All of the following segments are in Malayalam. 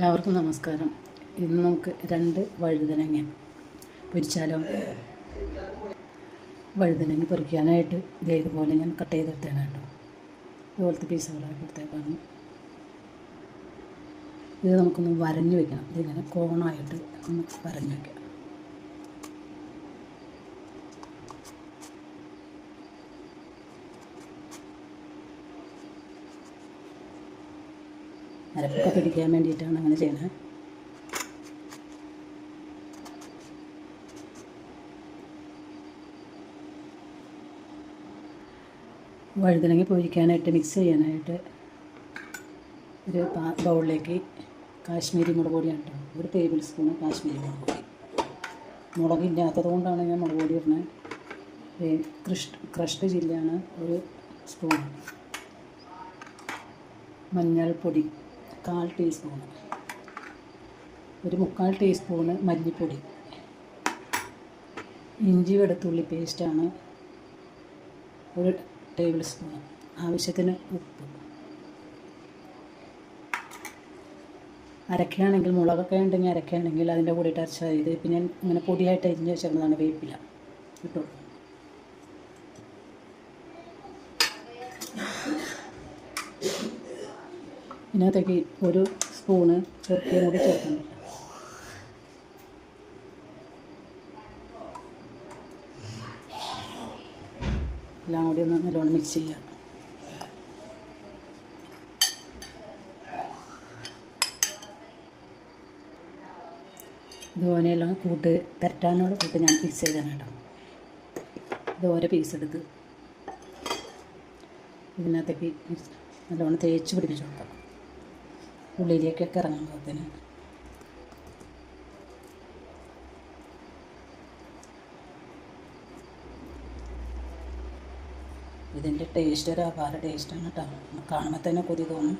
എല്ലാവർക്കും നമസ്കാരം. ഇന്ന് നമുക്ക് രണ്ട് വഴുതനങ്ങ പൊരിച്ചാലോ? വഴുതനങ്ങ പൊരിക്കാനായിട്ട് ഇതേ ഇതുപോലെ ഞാൻ കട്ട് ചെയ്തെടുത്തേനെ കേട്ടോ. ഇതുപോലത്തെ പീസുകളാക്കി എടുത്തേക്കാണ് ഇത് നമുക്കൊന്ന് വരഞ്ഞു വെക്കണം. ഇതിങ്ങനെ കോണായിട്ട് ഒന്ന് വരഞ്ഞു വെക്കാം. അരപ്പൊക്കെ പിടിക്കാൻ വേണ്ടിയിട്ടാണ് അങ്ങനെ ചെയ്യണത് വഴുതനങ്ങ പൊരിക്കാനായിട്ട് മിക്സ് ചെയ്യാനായിട്ട് ഒരു ബൗളിലേക്ക് കാശ്മീരി മുളക് പൊടിയാണ് കേട്ടോ ഒരു ടേബിൾ സ്പൂൺ കാശ്മീരി മുളക് പൊടി. മുളകില്ലാത്തത് കൊണ്ടാണ് ഞാൻ മുളക് പൊടി ഇടുന്നത് ക്രിഷ് ക്രഷ്ഡ് ചില്ലിയാണ് ഒരു സ്പൂൺ മഞ്ഞൾപ്പൊടി. കാൽ ടീസ്പൂണ്. ഒരു മുക്കാൽ ടീസ്പൂണ് മല്ലിപ്പൊടി. ഇഞ്ചി വെളുത്തുള്ളി പേസ്റ്റാണ്. ഒരു ടേബിൾ സ്പൂൺ ആവശ്യത്തിന് ഉപ്പ്. അരക്കുകയാണെങ്കിൽ മുളകൊക്കെ ഉണ്ടെങ്കിൽ അരക്കുകയാണെങ്കിൽ അതിന്റെ കൂടെ ഇട്ട് അരച്ചാൽ ഇത് പിന്നെ ഞാൻ ഇങ്ങനെ പൊടിയായിട്ട് അരിഞ്ഞ് വെച്ചിരുന്നതാണ് വേപ്പില. ഇട്ടു ഇതിനകത്തേക്ക് ഒരു സ്പൂണ് ചെറുക്കിയും കൂടി ചേർക്കുന്നുണ്ട് എല്ലാം കൂടി ഒന്ന് നല്ലോണം മിക്സ് ചെയ്യാം. ഇതുപോലെയെല്ലാം കൂട്ട് പരട്ടാനുള്ള കൂട്ട് ഞാൻ മിക്സ് ചെയ്താണ് കേട്ടോ. ഇത് ഓരോ പീസ് എടുത്ത് ഇതിനകത്തേക്ക് നല്ലോണം തേച്ച് പിടിപ്പിച്ച് കൊടുക്കാം. ഉള്ളിലേക്കൊക്കെ ഇറങ്ങാൻ പാകത്തിന് ഇതിന്റെ ടേസ്റ്റ് ഒരു അപാര ടേസ്റ്റാണ് കേട്ടോ കാണുമ്പോൾ തന്നെ കൊതി തോന്നും.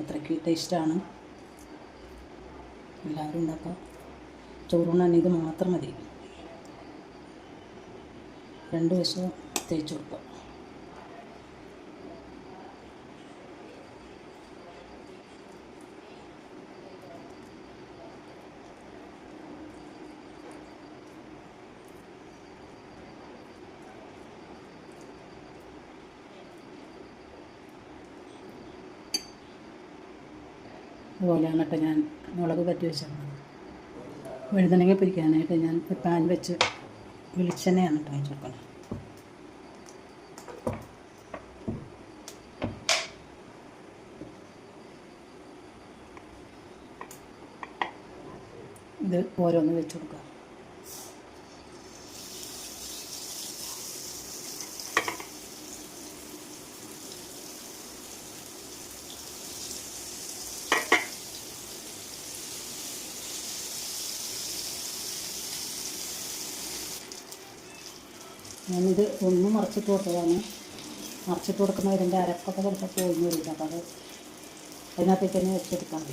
അത്രയ്ക്ക് ടേസ്റ്റാണ് എല്ലാവരും ഉണ്ടാക്കാം ചോറുണ്ണാൻ ഇത് മാത്രം മതി. രണ്ട് വശവും തേച്ച് കൊടുക്കുക അതുപോലെയാണ് കേട്ടോ ഞാൻ മുളക് പറ്റി വെച്ചത്. വഴുതനങ്ങ പൊരിക്കാനായിട്ട് ഞാൻ പാൻ വെച്ച് വെളിച്ചെണ്ണയാണ് കേട്ടോ ഒഴിച്ച് കൊടുക്കുന്നത്. ഇത് ഓരോന്ന് വെച്ച് കൊടുക്കുക. ഞാനിത് ഒന്ന് മറിച്ചിട്ട് കൊടുത്തതാണ്. മറിച്ചിട്ട് കൊടുക്കുമ്പോൾ ഇതിന്റെ അരപ്പൊക്കെ ചിലപ്പോൾ പോയി വരില്ല അപ്പോൾ അത് അതിനകത്തേക്ക് തന്നെ വെച്ചെടുത്താൽ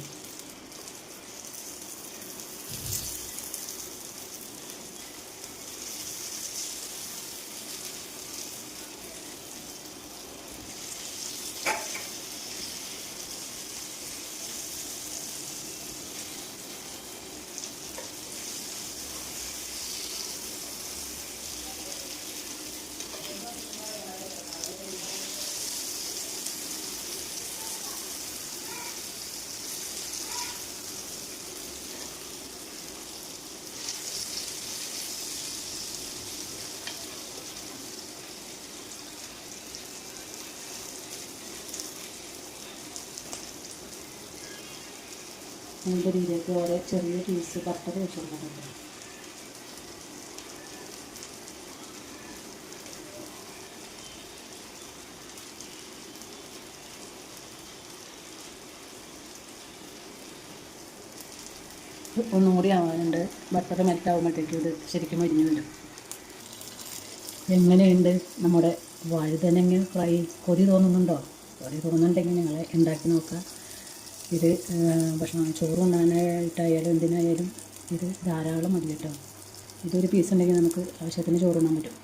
അതിന്റെ രീതിയിലേക്ക് ഓരോ ചെറിയ പീസ് ബട്ടർ വെച്ച് കൊടുക്കുന്നുണ്ട് ഒന്നും കൂടി ആവാനുണ്ട്. ബട്ടർ മെൽറ്റ് ആകുമ്പോഴത്തേക്കും ഇത് ശരിക്കും മരിഞ്ഞു വരും. എങ്ങനെയുണ്ട് നമ്മുടെ വഴുതനങ്ങ ഫ്രൈ കൊതി തോന്നുന്നുണ്ടോ? കൊതി തോന്നുന്നുണ്ടെങ്കിൽ നിങ്ങൾ ഉണ്ടാക്കി നോക്കുക. ഇത് ഭക്ഷണം ഭക്ഷണം ചോറുണ്ണാനായിട്ടായാലും എന്തിനായാലും ഇത് ധാരാളം മതി കേട്ടോ ഇതൊരു പീസ് ഉണ്ടെങ്കിൽ നമുക്ക് ആവശ്യത്തിന് ചോറ് ചോറുണ്ണാൻ പറ്റും.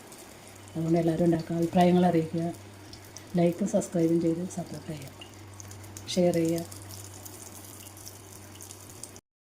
അതുകൊണ്ട് എല്ലാവരും ഉണ്ടാക്കുക അഭിപ്രായങ്ങൾ അറിയിക്കുക ലൈക്കും സബ്സ്ക്രൈബും ചെയ്ത് സപ്പോർട്ട് ചെയ്യുക ഷെയർ ചെയ്യുക.